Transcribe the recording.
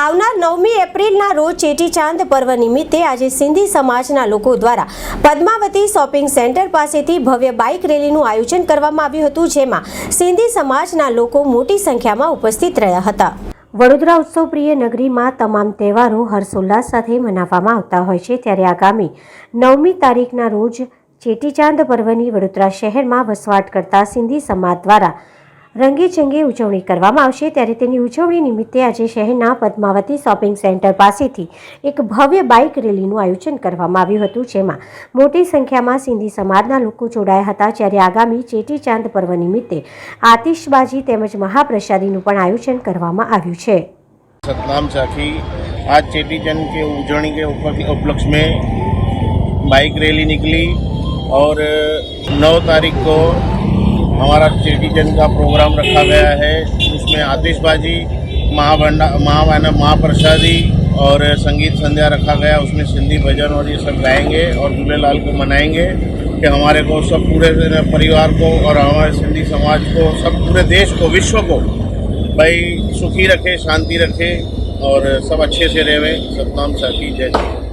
આવનાર નવમી એપ્રિલના રોજ ચેટીચાંદ પર્વ નિમિત્તે આજે સિંધી સમાજના લોકો દ્વારા પદ્માવતી શોપિંગ સેન્ટર પાસેથી ભવ્ય બાઇક રેલીનું આયોજન કરવામાં આવ્યું હતું, જેમાં સિંધી સમાજના લોકો મોટી સંખ્યામાં ઉપસ્થિત રહ્યા હતા. વડોદરા ઉત્સવ પ્રિય નગરીમાં તમામ તહેવારો હર્ષોલ્લાસ સાથે મનાવવામાં આવતા હોય છે. ત્યારે આગામી નવમી તારીખના રોજ ચેટીચાંદ પર્વની વડોદરા શહેરમાં વસવાટ કરતા સિંધી સમાજ દ્વારા રંગેચંગે ઉજવણી કરવામાં આવશે ત્યારે તેની ઉજવણી નિમિત્તે આજે શહેરના પદ્માવતી શોપિંગ સેન્ટર પાસેથી એક ભવ્ય બાઇક રેલીનું આયોજન કરવામાં આવ્યું હતું જેમાં મોટી સંખ્યામાં સિંધી સમાજના લોકો જોડાયા હતા જ્યારે આગામી ચેટીચાંદ પર્વ નિમિત્તે આતિશબાજી તેમજ મહાપ્રસાદીનું પણ આયોજન કરવામાં આવ્યું છે सतनाम साखी आज चेटीचंद के उजड़ने के उप- उपलक्ष्य में बाइक रैली निकली और नौ तारीख को हमारा चेटीचंद का प्रोग्राम रखा गया है उसमें आतिशबाजी महाभंडा, महा महाप्रसादी और संगीत संध्या रखा गया, उसमें सिंधी भजन और ये सब गाएँगे और झूलेलाल को मनाएँगे कि हमारे को सब पूरे परिवार को और हमारे सिंधी समाज को, सब पूरे देश को, विश्व को, भाई सुखी रखे, शांति रखे और सब अच्छे से रहे सतनाम साथी, जय।